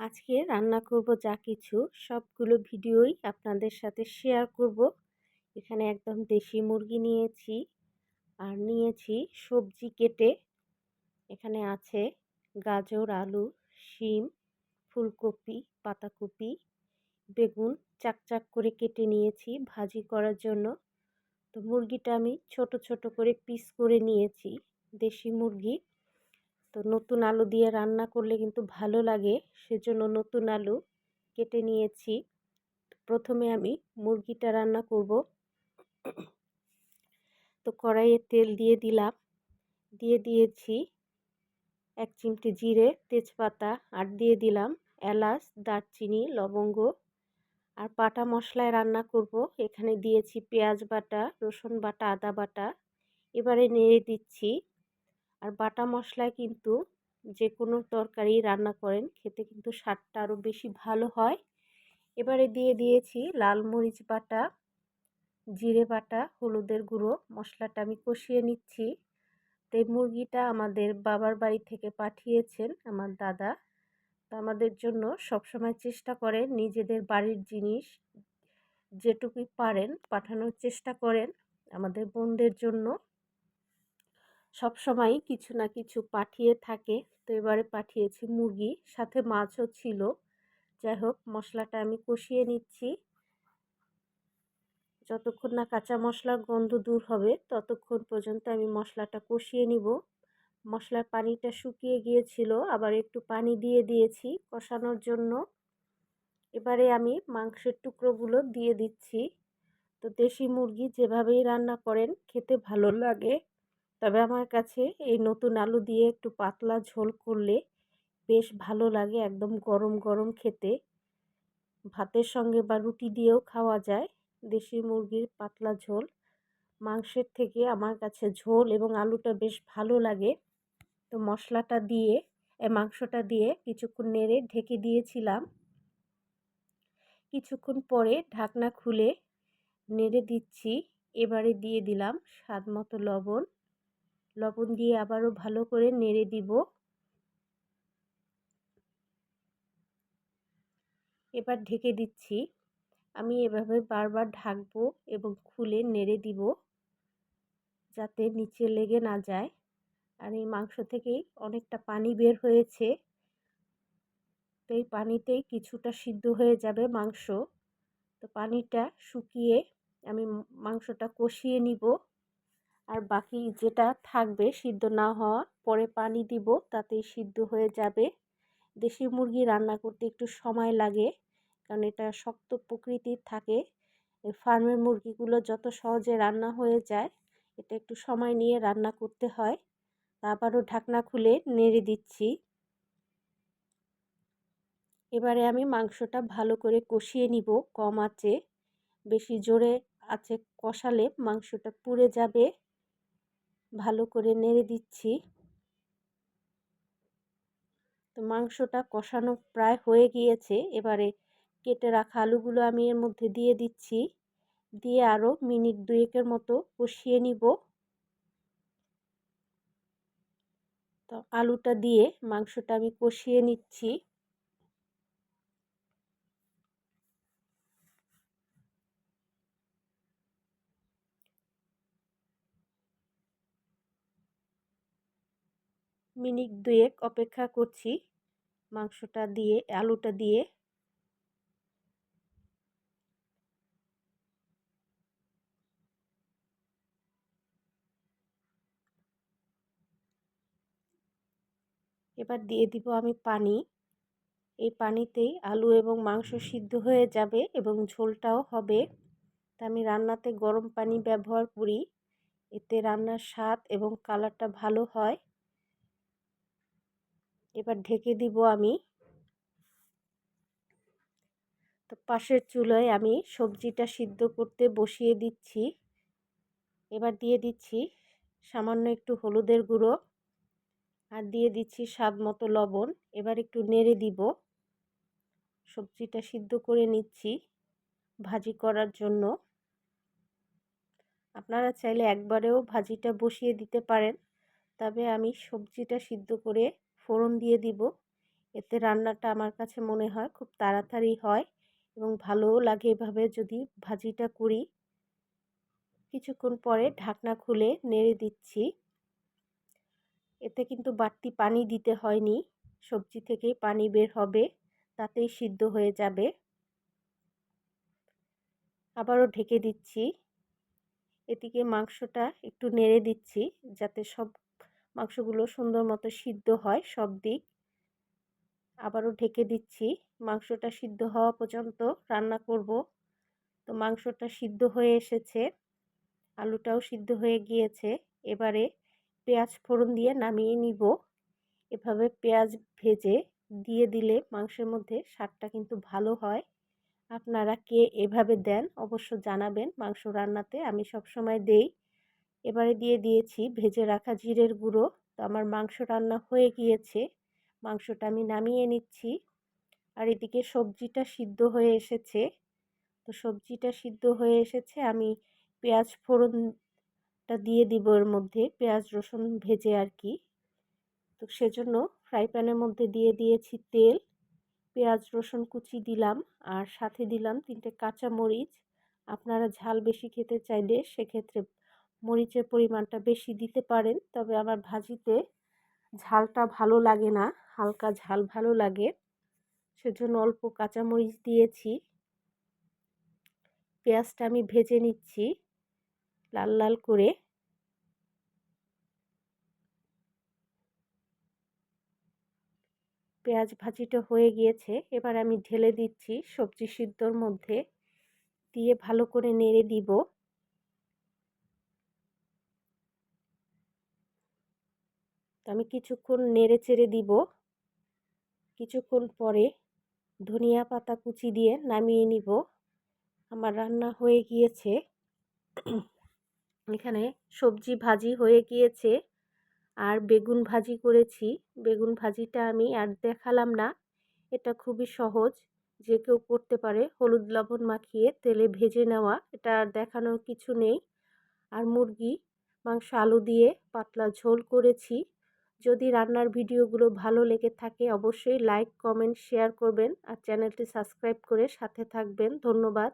আজকে রান্না করব যা কিছু, সবগুলো ভিডিওই আপনাদের সাথে শেয়ার করব। এখানে একদম দেশি মুরগি নিয়েছি আর নিয়েছি সবজি কেটে। এখানে আছে গাজর, আলু, শিম, ফুলকপি, পাতাকপি, বেগুন চাকচাক করে কেটে নিয়েছি ভাজি করার জন্য। তো মুরগিটা আমি ছোট ছোট করে পিস করে নিয়েছি, দেশি মুরগি। তো নতুন আলু দিয়ে রান্না করলে কিন্তু ভালো লাগে। সেজন্য নতুন আলু কেটে নিয়েছি। প্রথমে আমি মুরগিটা রান্না করব। তো কড়াইয়ে তেল দিয়ে দিলাম। দিয়ে দিয়েছি এক চিমটি জিরে, তেজপাতা আর দিয়ে দিলাম এলাচ, দারচিনি, লবঙ্গ। আর বাটা মশলায় রান্না করব। এখানে দিয়েছি পেঁয়াজ বাটা, রসুন বাটা, আদা বাটা। এবারে নেড়ে দিচ্ছি। আর বাটা মশলায় কিন্তু যে কোনো তরকারি রান্না করেন, খেতে কিন্তু স্বাদটা আরও বেশি ভালো হয়। এবারে দিয়ে দিয়েছি লাল মরিচ বাটা, জিরে বাটা, হলুদের গুঁড়ো, মশলাটা আমি কষিয়ে নিচ্ছি। তো মুরগিটা আমাদের বাবার বাড়ি থেকে পাঠিয়েছেন আমার দাদা। তো আমাদের জন্য সবসময় চেষ্টা করেন নিজেদের বাড়ির জিনিস যেটুকুই পারেন পাঠানোর চেষ্টা করেন আমাদের বোনদের জন্য। সব সময় কিছু না কিছু পাঠিয়ে থাকে। তো এবারে পাঠিয়েছি মুরগি, সাথে মাছও ছিল। যাই হোক, মশলাটা আমি কষিয়ে নিচ্ছি। যতক্ষণ না কাঁচা মশলার গন্ধ দূর হবে, ততক্ষণ পর্যন্ত আমি মশলাটা কষিয়ে নিব। মশলার পানিটা শুকিয়ে গিয়েছিল, আবার একটু পানি দিয়ে দিয়েছি কষানোর জন্য। এবারে আমি মাংসের টুকরোগুলো দিয়ে দিচ্ছি। তো দেশি মুরগি যেভাবেই রান্না করেন, খেতে ভালো লাগে। তবে আমার কাছে এই নতুন আলু দিয়ে একটু পাতলা ঝোল করলে বেশ ভালো লাগে, একদম গরম গরম খেতে। ভাতের সঙ্গে বা রুটি দিয়েও খাওয়া যায়, দেশি মুরগির পাতলা ঝোল। মাংসের থেকে আমার কাছে ঝোল এবং আলুটা বেশ ভালো লাগে। তো মশলাটা দিয়ে, এ মাংসটা দিয়ে কিছুক্ষণ নেড়ে ঢেকে দিয়েছিলাম। কিছুক্ষণ পরে ঢাকনা খুলে নেড়ে দিচ্ছি, এবারে দিয়ে দিলাম স্বাদ মতো লবণ। লবণ দিয়ে আবারও ভালো করে নেড়ে দিব। এবার ঢেকে দিচ্ছি। আমি এভাবে বারবার ঢাকবো এবং খুলে নেড়ে দিব যাতে নিচে লেগে না যায়। আর এই মাংস থেকেই অনেকটা পানি বের হয়েছে। তো এই পানিতেই কিছুটা সিদ্ধ হয়ে যাবে মাংস। তো পানিটা শুকিয়ে আমি মাংসটা কষিয়ে নিব। আর বাকি যেটা থাকবে সিদ্ধ না হওয়া পরে পানি দিব, তাতেই সিদ্ধ হয়ে যাবে। দেশি মুরগি রান্না করতে একটু সময় লাগে, কারণ এটা শক্ত প্রকৃতির থাকে। ফার্মের মুরগিগুলো যত সহজে রান্না হয়ে যায়, এটা একটু সময় নিয়ে রান্না করতে হয়। আবারও ঢাকনা খুলে নেড়ে দিচ্ছি। এবারে আমি মাংসটা ভালো করে কষিয়ে নিব কম আঁচে। বেশি জোরে আছে কষালে মাংসটা পুড়ে যাবে। ভালো করে নেড়ে দিচ্ছি। তো মাংসটা কষানো প্রায় হয়ে গিয়েছে। এবারে কেটে রাখা আলুগুলো আমি এর মধ্যে দিয়ে দিচ্ছি। দিয়ে আরও মিনিট দুয়েকের মতো কষিয়ে নিব। তো আলুটা দিয়ে মাংসটা আমি কষিয়ে নিচ্ছি। মিনিট দুয়েক অপেক্ষা করছি। মাংসটা দিয়ে, আলুটা দিয়ে। এবার দিয়ে দিব আমি পানি। এই পানিতেই আলু এবং মাংস সিদ্ধ হয়ে যাবে এবং ঝোলটাও হবে। তা আমি রান্নাতে গরম পানি ব্যবহার করি। এতে রান্নার স্বাদ এবং কালারটা ভালো হয়। এবার ঢেকে দিব আমি। তো পাশের চুলোয় আমি সবজিটা সিদ্ধ করতে বসিয়ে দিচ্ছি। এবার দিয়ে দিচ্ছি সামান্য একটু হলুদের গুঁড়ো আর দিয়ে দিচ্ছি স্বাদ মতো লবণ। এবার একটু নেড়ে দিব। সবজিটা সিদ্ধ করে নিচ্ছি ভাজি করার জন্য। আপনারা চাইলে একবারেও ভাজিটা বসিয়ে দিতে পারেন। তবে আমি সবজিটা সিদ্ধ করে ফোড়ন দিয়ে দিব। এতে রান্নাটা আমার কাছে মনে হয় খুব তাড়াতাড়ি হয় এবং ভালোও লাগে এভাবে যদি ভাজিটা করি। কিছুক্ষণ পরে ঢাকনা খুলে নেড়ে দিচ্ছি। এতে কিন্তু বাড়তি পানি দিতে হয়নি। সবজি থেকেই পানি বের হবে, তাতেই সিদ্ধ হয়ে যাবে। আবারও ঢেকে দিচ্ছি। এদিকে মাংসটা একটু নেড়ে দিচ্ছি যাতে সব মাংসগুলো সুন্দর মতো সিদ্ধ হয় সব দিক। আবারও ঢেকে দিচ্ছি। মাংসটা সিদ্ধ হওয়া পর্যন্ত রান্না করব। তো মাংসটা সিদ্ধ হয়ে এসেছে। আলুটাও সিদ্ধ হয়ে গিয়েছে। এবারে পেঁয়াজ ফোড়ন দিয়ে নামিয়ে নিব। এভাবে পেঁয়াজ ভেজে দিয়ে দিলে মাংসের মধ্যে স্বাদটা কিন্তু ভালো হয়। আপনারা কে এভাবে দেন অবশ্য জানাবেন। মাংস রান্নাতে আমি সব সময় দেই। এবারে দিয়ে দিয়েছি ভেজে রাখা জিরের গুঁড়ো। তো আমার মাংস রান্না হয়ে গিয়েছে। মাংসটা আমি নামিয়ে নিচ্ছি। আর এদিকে সবজিটা সিদ্ধ হয়ে এসেছে। তো সবজিটা সিদ্ধ হয়ে এসেছে। আমি পেঁয়াজ ফোড়নটা দিয়ে দিব এর মধ্যে, পেঁয়াজ, রসুন ভেজে আর কি। তো সেজন্য ফ্রাই প্যানের মধ্যে দিয়ে দিয়েছি তেল, পেঁয়াজ, রসুন কুচি দিলাম আর সাথে দিলাম তিনটে কাঁচা মরিচ আপনারা ঝাল বেশি খেতে চাইলে সেক্ষেত্রে মরিচের পরিমাণটা বেশি দিতে পারেন, তবে আমার ভাজিতে ঝালটা ভালো লাগে না, হালকা ঝাল ভালো লাগে। সেজন্য অল্প কাঁচা মরিচ দিয়েছি। পেঁয়াজটা আমি ভেজে নিচ্ছি লাল লাল করে। পেঁয়াজ ভাজিটা হয়ে গিয়েছে, এবার আমি ঢেলে দিচ্ছি সবজি সিদ্ধর মধ্যে, দিয়ে ভালো করে নেড়ে দিব। আমি কিছুক্ষণ নেড়ে চেড়ে দিব। কিছুক্ষণ পরে ধনিয়া পাতা কুচি দিয়ে নামিয়ে নিব। আমার রান্না হয়ে গিয়েছে। এখানে সবজি ভাজি হয়ে গিয়েছে আর বেগুন ভাজি করেছি। বেগুন ভাজিটা আমি আর দেখালাম না। এটা খুবই সহজ। যে কেউ করতে পারে, হলুদ লবণ মাখিয়ে তেলে ভেজে নেওয়া। এটা আর দেখানোর কিছু নেই। আর মুরগি, মাংস, আলু দিয়ে পাতলা ঝোল করেছি। যদি রান্নার ভিডিওগুলো ভালো লেগে থাকে, অবশ্যই লাইক কমেন্ট শেয়ার করবেন। আর চ্যানেলটি সাবস্ক্রাইব করে সাথে থাকবেন। ধন্যবাদ।